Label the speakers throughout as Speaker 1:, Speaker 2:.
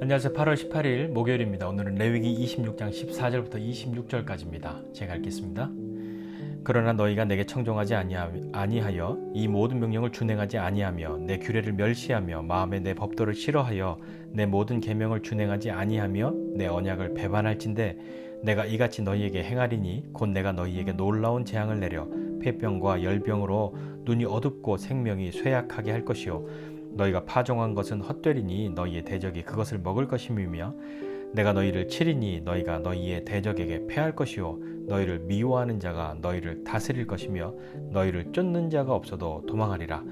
Speaker 1: 안녕하세요. 8월 18일 목요일입니다. 오늘은 레위기 26장 14절부터 26절까지입니다. 제가 읽겠습니다. 그러나 너희가 내게 청종하지 아니하- 아니하여 이 모든 명령을 준행하지 아니하며 내 규례를 멸시하며 마음에 내 법도를 싫어하여 내 모든 계명을 준행하지 아니하며 내 언약을 배반할진대 내가 이같이 너희에게 행하리니 곧 내가 너희에게 놀라운 재앙을 내려 폐병과 열병으로 눈이 어둡고 생명이 쇠약하게 할 것이요 너희가 파종한 것은 헛되리니 너희의 대적이 그것을 먹을 것임이며 내가 너희를 치리니 너희가 너희의 대적에게 패할 것이요 너희를 미워하는 자가 너희를 다스릴 것이며 너희를 쫓는 자가 없어도 도망하리라.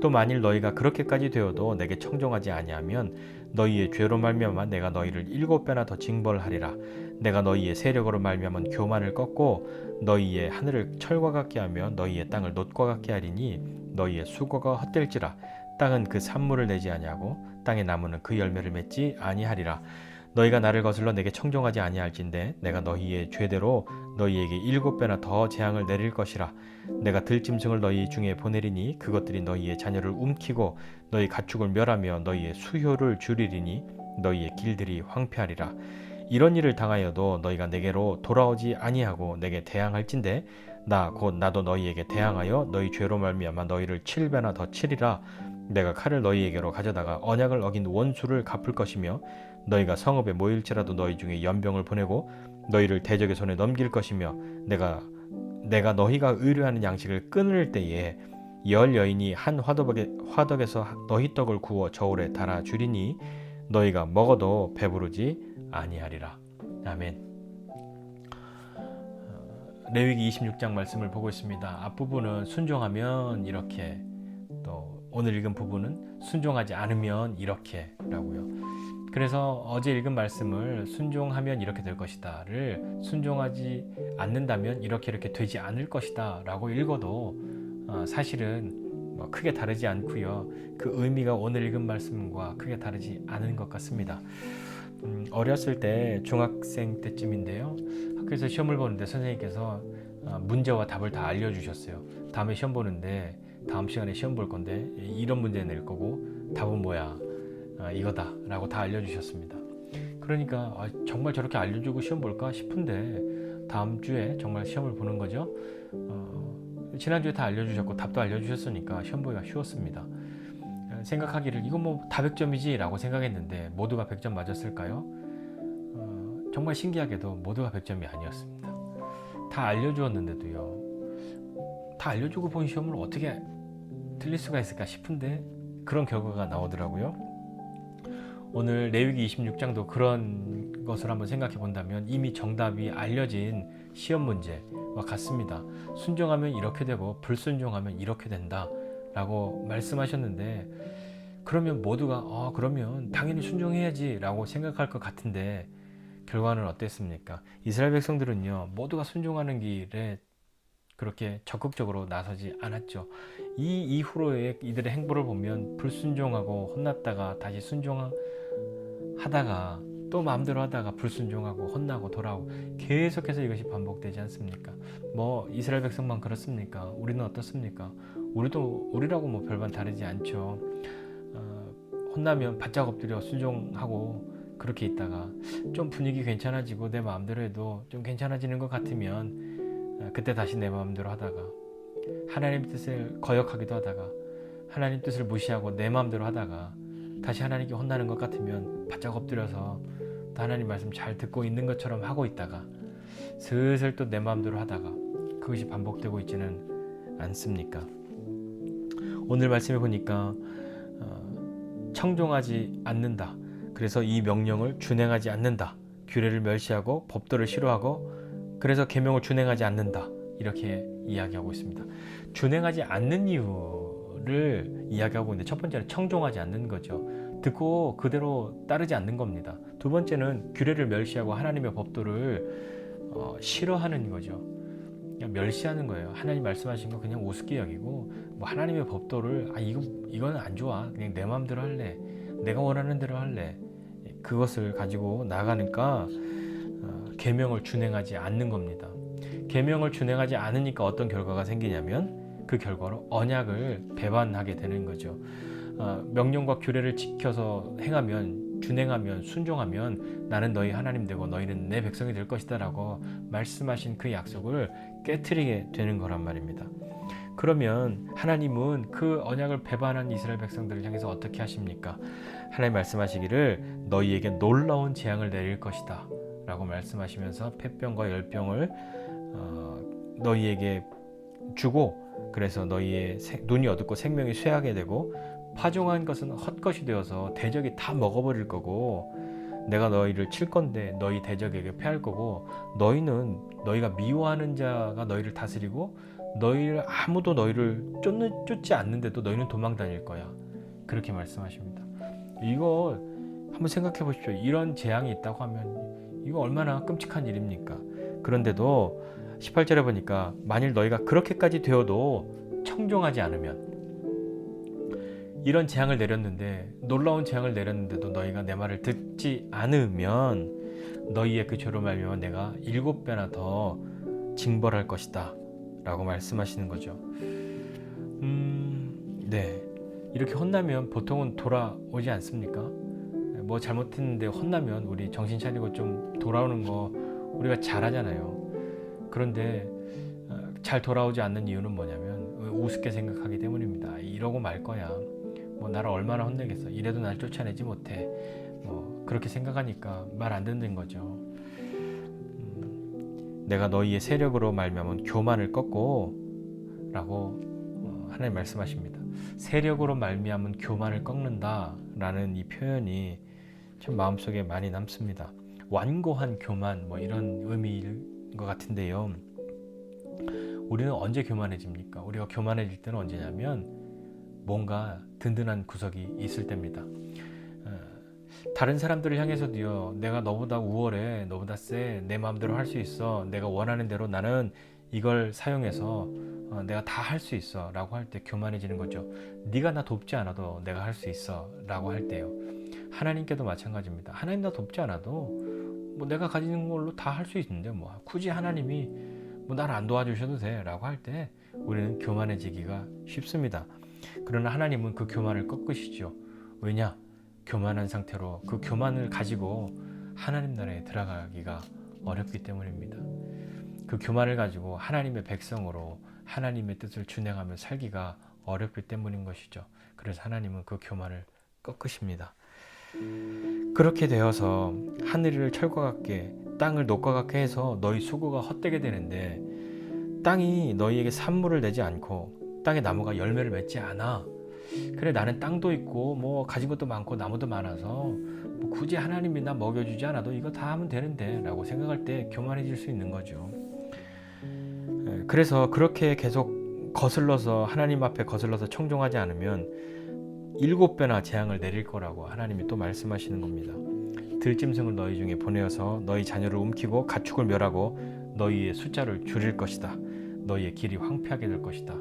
Speaker 1: 또 만일 너희가 그렇게까지 되어도 내게 청종하지 아니하면 너희의 죄로 말미암아 내가 너희를 일곱 배나 더 징벌하리라. 내가 너희의 세력으로 말미암은 교만을 꺾고 너희의 하늘을 철과 같게 하며 너희의 땅을 놋과 같게 하리니 너희의 수고가 헛될지라 땅은 그 산물을 내지 아니하고 땅의 나무는 그 열매를 맺지 아니하리라. 너희가 나를 거슬러 내게 청종하지 아니할진대 내가 너희의 죄대로 너희에게 일곱 배나 더 재앙을 내릴 것이라. 내가 들짐승을 너희 중에 보내리니 그것들이 너희의 자녀를 움키고 너희 가축을 멸하며 너희의 수효를 줄이리니 너희의 길들이 황폐하리라. 이런 일을 당하여도 너희가 내게로 돌아오지 아니하고 내게 대항할진대 나 곧 나도 너희에게 대항하여 너희 죄로 말미암아 너희를 칠 배나 더 치리라 내가 칼을 너희에게로 가져다가 언약을 어긴 원수를 갚을 것이며 너희가 성읍에 모일지라도 너희 중에 연병을 보내고 너희를 대적의 손에 넘길 것이며 내가 내가 너희가 의뢰하는 양식을 끊을 때에 열 여인이 한 화덕에, 화덕에서 너희 떡을 구워 저울에 달아 주리니 너희가 먹어도 배부르지 아니하리라 아멘. 어, 레위기 26장 말씀을 보고 있습니다. 앞부분은 순종하면 이렇게 또 오늘 읽은 부분은 순종하지 않으면 이렇게라고요. 그래서 어제 읽은 말씀을 순종하면 이렇게 될 것이다를 순종하지 않는다면 이렇게 이렇게 되지 않을 것이다라고 읽어도 어, 사실은 뭐 크게 다르지 않고요. 그 의미가 오늘 읽은 말씀과 크게 다르지 않은 것 같습니다. 음, 어렸을 때 중학생 때쯤인데요. 학교에서 시험을 보는데 선생님께서 어, 문제와 답을 다 알려주셨어요. 다음에 시험 보는데 다음 시간에 시험 볼 건데 이런 문제 낼 거고 답은 뭐야 아, 이거다라고 다 알려주셨습니다. 그러니까 아, 정말 저렇게 알려주고 시험 볼까 싶은데 다음 주에 정말 시험을 보는 거죠. 어, 지난주에 다 알려주셨고 답도 알려주셨으니까 시험 보기가 쉬웠습니다. 어, 생각하기를 이건 뭐 다 100점이지 라고 생각했는데 모두가 100점 맞았을까요? 어, 정말 신기하게도 모두가 100점이 아니었습니다. 다 알려주었는데도요. 다 알려주고 본 시험을 어떻게 틀릴 수가 있을까 싶은데 그런 결과가 나오더라고요. 오늘 레위기 26장도 그런 것을 한번 생각해 본다면 이미 정답이 알려진 시험 문제와 같습니다. 순종하면 이렇게 되고 불순종하면 이렇게 된다라고 말씀하셨는데 그러면 모두가 아 그러면 당연히 순종해야지라고 생각할 것 같은데 결과는 어땠습니까? 이스라엘 백성들은요 모두가 순종하는 길에 그렇게 적극적으로 나서지 않았죠. 이 이후로의 이들의 행보를 보면 불순종하고 혼났다가 다시 순종하다가 또 마음대로 하다가 불순종하고 혼나고 돌아오고 계속해서 이것이 반복되지 않습니까? 뭐 이스라엘 백성만 그렇습니까? 우리는 어떻습니까? 우리도 우리라고 뭐 별반 다르지 않죠. 어, 혼나면 바짝 엎드려 순종하고 그렇게 있다가 좀 분위기 괜찮아지고 내 마음대로 해도 좀 괜찮아지는 것 같으면 어, 그때 다시 내 마음대로 하다가 하나님 뜻을 거역하기도 하다가 하나님 뜻을 무시하고 내 마음대로 하다가 다시 하나님께 혼나는 것 같으면 바짝 엎드려서 또 하나님 말씀 잘 듣고 있는 것처럼 하고 있다가 슬슬 또 내 마음대로 하다가 그것이 반복되고 있지는 않습니까? 오늘 말씀에 보니까 어, 청종하지 않는다. 그래서 이 명령을 준행하지 않는다. 규례를 멸시하고 법도를 싫어하고 그래서 계명을 준행하지 않는다. 이렇게 이야기하고 있습니다. 준행하지 않는 이유를 이야기하고 있는데 첫 번째는 청종하지 않는 거죠. 듣고 그대로 따르지 않는 겁니다. 두 번째는 규례를 멸시하고 하나님의 법도를 어, 싫어하는 거죠. 그냥 멸시하는 거예요. 하나님 말씀하신 거 그냥 우습게 여기고 뭐 하나님의 법도를 아 이거 이거는 안 좋아. 그냥 내 마음대로 할래. 내가 원하는 대로 할래. 그것을 가지고 나가니까 어, 계명을 준행하지 않는 겁니다. 계명을 준행하지 않으니까 어떤 결과가 생기냐면 그 결과로 언약을 배반하게 되는 거죠. 어, 명령과 규례를 지켜서 행하면 준행하면 순종하면 나는 너희 하나님 되고 너희는 내 백성이 될 것이다라고 말씀하신 그 약속을 깨뜨리게 되는 거란 말입니다. 그러면 하나님은 그 언약을 배반한 이스라엘 백성들을 향해서 어떻게 하십니까? 하나님 말씀하시기를 너희에게 놀라운 재앙을 내릴 것이다. 라고 말씀하시면서 폐병과 열병을 어, 너희에게 주고 그래서 너희의 생- 눈이 어둡고 생명이 쇠하게 되고 파종한 것은 헛것이 되어서 대적이 다 먹어버릴 거고 내가 너희를 칠 건데 너희 대적에게 패할 거고 너희는 너희가 미워하는 자가 너희를 다스리고 너희를 아무도 너희를 쫓는, 쫓지 않는데도 너희는 도망 다닐 거야. 그렇게 말씀하십니다. 이거 한번 생각해 보십시오. 이런 재앙이 있다고 하면 이거 얼마나 끔찍한 일입니까? 그런데도 18절에 보니까 만일 너희가 그렇게까지 되어도 청종하지 않으면 이런 재앙을 내렸는데 놀라운 재앙을 내렸는데도 너희가 내 말을 듣지 않으면 너희의 그 죄로 말미암아 내가 일곱 배나 더 징벌할 것이다 라고 말씀하시는 거죠. 음, 네. 이렇게 혼나면 보통은 돌아오지 않습니까 뭐 잘못했는데 혼나면 우리 정신 차리고 좀 돌아오는 거 우리가 잘하잖아요 그런데 어, 잘 돌아오지 않는 이유는 뭐냐면 우습게 생각하기 때문입니다. 이러고 말 거야. 뭐 나를 얼마나 혼내겠어. 이래도 날 쫓아내지 못해. 뭐 그렇게 생각하니까 말 안 듣는 거죠. 음, 내가 너희의 세력으로 말미암은 교만을 꺾고라고 어, 하나님 말씀하십니다. 세력으로 말미암은 교만을 꺾는다라는 이 표현이 참 마음속에 많이 남습니다. 완고한 교만 뭐 이런 의미일 것 같은데요. 우리는 언제 교만해집니까? 우리가 교만해질 때는 언제냐면 뭔가 든든한 구석이 있을 때입니다. 어, 다른 사람들을 향해서도요, 내가 너보다 우월해, 너보다 세, 내 마음대로 할 수 있어, 내가 원하는 대로 나는 이걸 사용해서 어, 내가 다 할 수 있어 라고 할 때 교만해지는 거죠. 네가 나 돕지 않아도 내가 할 수 있어 라고 할 때요. 하나님께도 마찬가지입니다. 하나님 나 돕지 않아도 뭐 내가 가지는 걸로 다 할 수 있는데 뭐 굳이 하나님이 뭐 나를 안 도와주셔도 돼라고 할 때 우리는 교만해지기가 쉽습니다. 그러나 하나님은 그 교만을 꺾으시죠. 왜냐? 교만한 상태로 그 교만을 가지고 하나님 나라에 들어가기가 어렵기 때문입니다. 그 교만을 가지고 하나님의 백성으로 하나님의 뜻을 준행하며 살기가 어렵기 때문인 것이죠. 그래서 하나님은 그 교만을 꺾으십니다. 그렇게 되어서 하늘을 철과 같게 땅을 녹과 같게 해서 너희 수고가 헛되게 되는데 땅이 너희에게 산물을 내지 않고 땅의 나무가 열매를 맺지 않아. 그래 나는 땅도 있고 뭐 가진 것도 많고 나무도 많아서 뭐 굳이 하나님이 나 먹여주지 않아도 이거 다 하면 되는데 라고 생각할 때 교만해질 수 있는 거죠. 예, 그래서 그렇게 계속 거슬러서 하나님 앞에 거슬러서 청종하지 않으면 일곱 배나 재앙을 내릴 거라고 하나님이 또 말씀하시는 겁니다. 들짐승을 너희 중에 보내어서 너희 자녀를 움키고 가축을 멸하고 너희의 숫자를 줄일 것이다. 너희의 길이 황폐하게 될 것이다.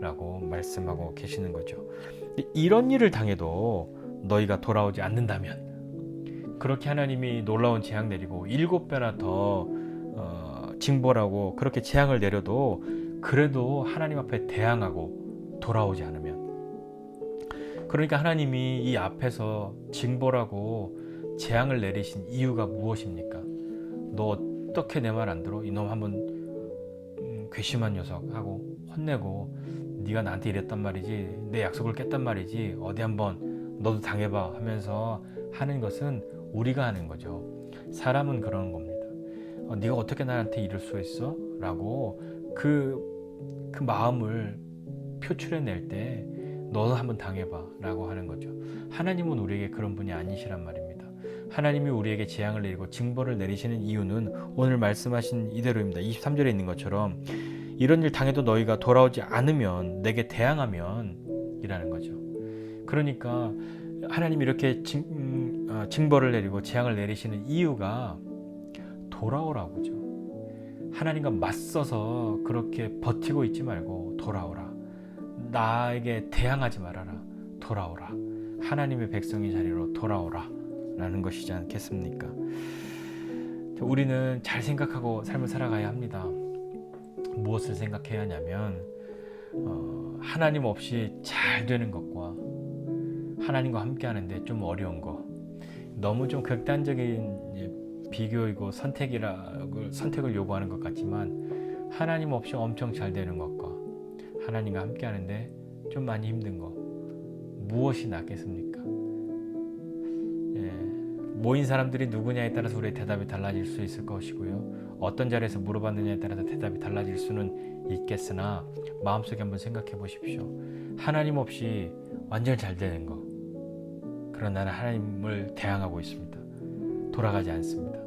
Speaker 1: 라고 말씀하고 계시는 거죠. 이런 일을 당해도 너희가 돌아오지 않는다면 그렇게 하나님이 놀라운 재앙 내리고 일곱 배나 더 어, 징벌하고 그렇게 재앙을 내려도 그래도 하나님 앞에 대항하고 돌아오지 않으면 그러니까 하나님이 이 앞에서 징벌하고 재앙을 내리신 이유가 무엇입니까? 너 어떻게 내 말 안 들어? 이놈 한번 음, 괘씸한 녀석 하고 혼내고 네가 나한테 이랬단 말이지 내 약속을 깼단 말이지 어디 한번 너도 당해봐 하면서 하는 것은 우리가 하는 거죠. 사람은 그러는 겁니다. 어, 네가 어떻게 나한테 이럴 수 있어? 라고 그, 그 마음을 표출해낼 때 너도 한번 당해봐 라고 하는 거죠. 하나님은 우리에게 그런 분이 아니시란 말입니다. 하나님이 우리에게 재앙을 내리고 징벌을 내리시는 이유는 오늘 말씀하신 이대로입니다. 23절에 있는 것처럼 이런 일 당해도 너희가 돌아오지 않으면 내게 대항하면 이라는 거죠. 그러니까 하나님이 이렇게 징, 음, 어, 징벌을 내리고 재앙을 내리시는 이유가 돌아오라고죠. 하나님과 맞서서 그렇게 버티고 있지 말고 돌아오라. 나에게 대항하지 말아라. 돌아오라. 하나님의 백성의 자리로 돌아오라. 라는 것이지 않겠습니까? 우리는 잘 생각하고 삶을 살아가야 합니다. 무엇을 생각해야 하냐면, 어, 하나님 없이 잘 되는 것과 하나님과 함께 하는데 좀 어려운 것, 너무 좀 극단적인 비교이고 선택이라고 선택을 요구하는 것 같지만 하나님 없이 엄청 잘 되는 것과 하나님과 함께 하는데 좀 많이 힘든 것 무엇이 낫겠습니까? 예, 모인 사람들이 누구냐에 따라서 우리의 대답이 달라질 수 있을 것이고요. 어떤 자리에서 물어봤느냐에 따라서 대답이 달라질 수는 있겠으나 마음속에 한번 생각해 보십시오. 하나님 없이 완전 잘 되는 것. 그런 나는 하나님을 대항하고 있습니다. 돌아가지 않습니다.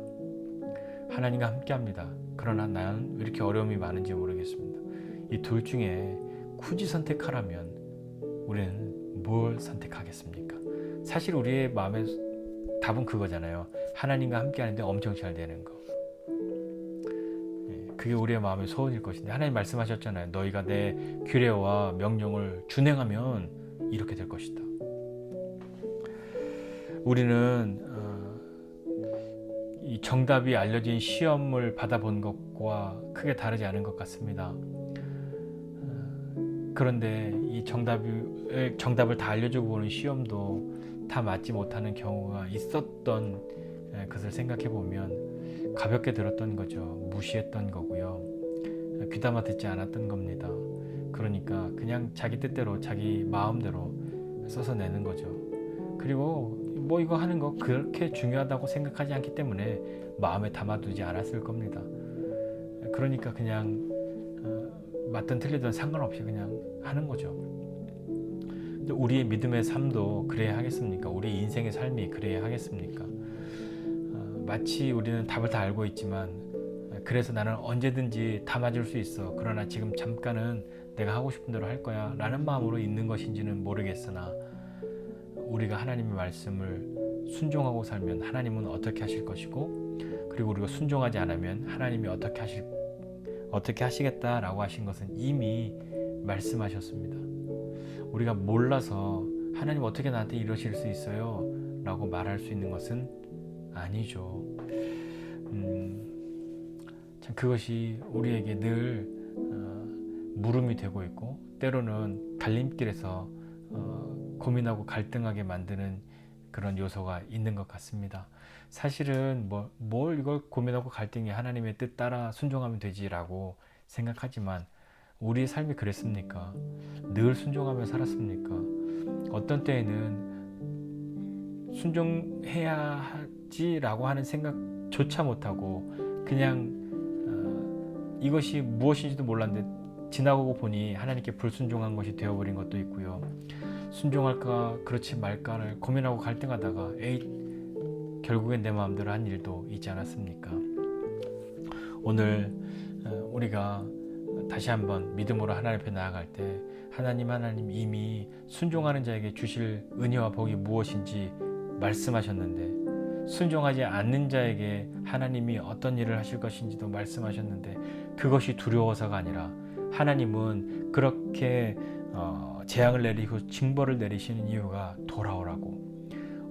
Speaker 1: 하나님과 함께 합니다. 그러나 나는 왜 이렇게 어려움이 많은지 모르겠습니다. 이 둘 중에 굳이 선택하라면 우리는 뭘 선택하겠습니까? 사실 우리의 마음의 답은 그거잖아요. 하나님과 함께 하는데 엄청 잘 되는 거. 예, 그게 우리의 마음의 소원일 것인데 하나님 말씀하셨잖아요. 너희가 내 규례와 명령을 준행하면 이렇게 될 것이다. 우리는 어, 이 정답이 알려진 시험을 받아본 것과 크게 다르지 않은 것 같습니다. 어, 그런데 이 정답이 정답을 다 알려주고 보는 시험도 다 맞지 못하는 경우가 있었던 에, 것을 생각해 보면 가볍게 들었던 거죠. 무시했던 거고요. 귀담아 듣지 않았던 겁니다. 그러니까 그냥 자기 뜻대로 자기 마음대로 써서 내는 거죠. 그리고 뭐 이거 하는 거 그렇게 중요하다고 생각하지 않기 때문에 마음에 담아두지 않았을 겁니다. 그러니까 그냥 어, 맞든 틀리든 상관없이 그냥 하는 거죠. 근데 우리의 믿음의 삶도 그래야 하겠습니까? 우리 인생의 삶이 그래야 하겠습니까? 어, 마치 우리는 답을 다 알고 있지만 그래서 나는 언제든지 다 맞을 수 있어. 그러나 지금 잠깐은 내가 하고 싶은 대로 할 거야. 라는 마음으로 있는 것인지는 모르겠으나 우리가 하나님의 말씀을 순종하고 살면 하나님은 어떻게 하실 것이고 그리고 우리가 순종하지 않으면 하나님이 어떻게 하실 어떻게 하시겠다라고 하신 것은 이미 말씀하셨습니다. 우리가 몰라서 하나님 어떻게 나한테 이러실 수 있어요? 라고 말할 수 있는 것은 아니죠. 음, 참 그것이 우리에게 늘 어, 물음이 되고 있고 때로는 갈림길에서 어, 고민하고 갈등하게 만드는 그런 요소가 있는 것 같습니다. 사실은 뭐, 뭘 이걸 고민하고 갈등이 하나님의 뜻 따라 순종하면 되지라고 생각하지만 우리의 삶이 그랬습니까? 늘 순종하며 살았습니까? 어떤 때에는 순종해야 하지라고 하는 생각조차 못하고 그냥 어, 이것이 무엇인지도 몰랐는데 지나고 보니 하나님께 불순종한 것이 되어버린 것도 있고요. 순종할까 그렇지 말까를 고민하고 갈등하다가 에이 결국엔 내 마음대로 한 일도 있지 않았습니까? 오늘 어, 우리가 다시 한번 믿음으로 하나님 앞에 나아갈 때 하나님 하나님 이미 순종하는 자에게 주실 은혜와 복이 무엇인지 말씀하셨는데 순종하지 않는 자에게 하나님이 어떤 일을 하실 것인지도 말씀하셨는데 그것이 두려워서가 아니라 하나님은 그렇게 어, 재앙을 내리고 징벌을 내리시는 이유가 돌아오라고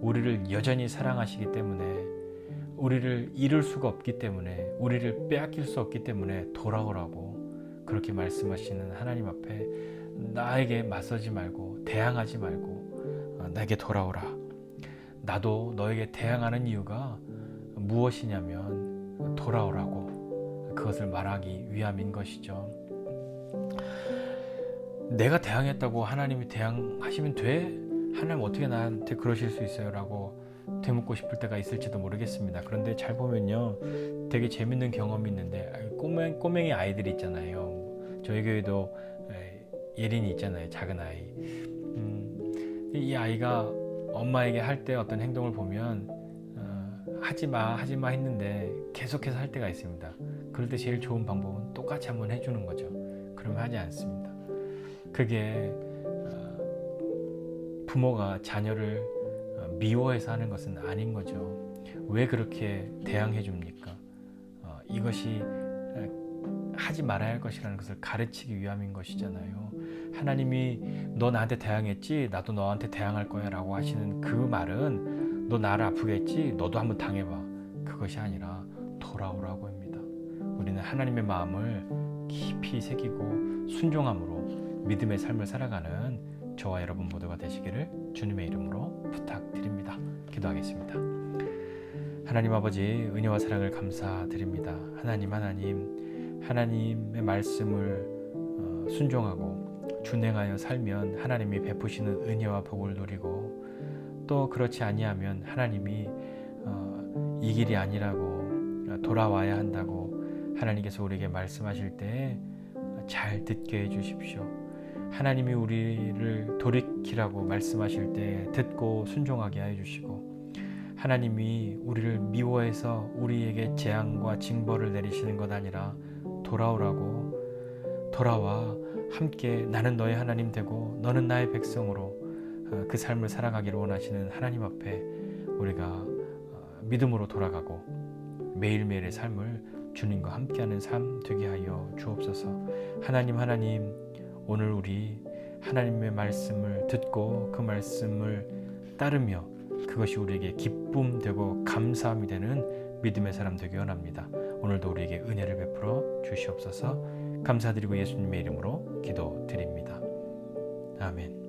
Speaker 1: 우리를 여전히 사랑하시기 때문에 우리를 잃을 수가 없기 때문에 우리를 빼앗길 수 없기 때문에 돌아오라고 그렇게 말씀하시는 하나님 앞에 나에게 맞서지 말고 대항하지 말고 어, 나에게 돌아오라 나도 너에게 대항하는 이유가 무엇이냐면 돌아오라고 그것을 말하기 위함인 것이죠. 내가 대항했다고 하나님이 대항하시면 돼? 하나님 어떻게 나한테 그러실 수 있어요? 라고 되묻고 싶을 때가 있을지도 모르겠습니다. 그런데 잘 보면요. 되게 재밌는 경험이 있는데 꼬맹, 꼬맹이 아이들이 있잖아요. 저희 교회도 예린이 있잖아요. 작은 아이. 음, 이 아이가 엄마에게 할 때 어떤 행동을 보면 어, 하지마 하지마 했는데 계속해서 할 때가 있습니다. 그럴 때 제일 좋은 방법은 똑같이 한번 해주는 거죠. 그러면 하지 않습니다. 그게 어, 부모가 자녀를 어, 미워해서 하는 것은 아닌 거죠. 왜 그렇게 대항해 줍니까? 어, 이것이 하지 말아야 할 것이라는 것을 가르치기 위함인 것이잖아요. 하나님이 너 나한테 대항했지, 나도 너한테 대항할 거야 라고 하시는 그 말은 너 나를 아프게 했지, 너도 한번 당해봐. 그것이 아니라 돌아오라고 합니다. 우리는 하나님의 마음을 깊이 새기고 순종함으로 믿음의 삶을 살아가는 저와 여러분 모두가 되시기를 주님의 이름으로 부탁드립니다. 기도하겠습니다. 하나님 아버지 은혜와 사랑을 감사드립니다. 하나님 하나님 하나님의 말씀을 어, 순종하고 준행하여 살면 하나님이 베푸시는 은혜와 복을 누리고 또 그렇지 아니하면 하나님이 어, 이 길이 아니라고 돌아와야 한다고 하나님께서 우리에게 말씀하실 때 잘 듣게 해 주십시오. 하나님이 우리를 돌이키라고 말씀하실 때 듣고 순종하게 하여 주시고 하나님이 우리를 미워해서 우리에게 재앙과 징벌을 내리시는 것 아니라 돌아오라고 돌아와 함께 나는 너의 하나님 되고 너는 나의 백성으로 어, 그 삶을 살아가기를 원하시는 하나님 앞에 우리가 어, 믿음으로 돌아가고 매일매일의 삶을 주님과 함께하는 삶 되게 하여 주옵소서. 하나님 하나님 오늘 우리 하나님의 말씀을 듣고 그 말씀을 따르며 그것이 우리에게 기쁨 되고 감사함이 되는 믿음의 사람 되기 원합니다. 오늘도 우리에게 은혜를 베풀어 주시옵소서. 감사드리고 예수님의 이름으로 기도드립니다. 아멘.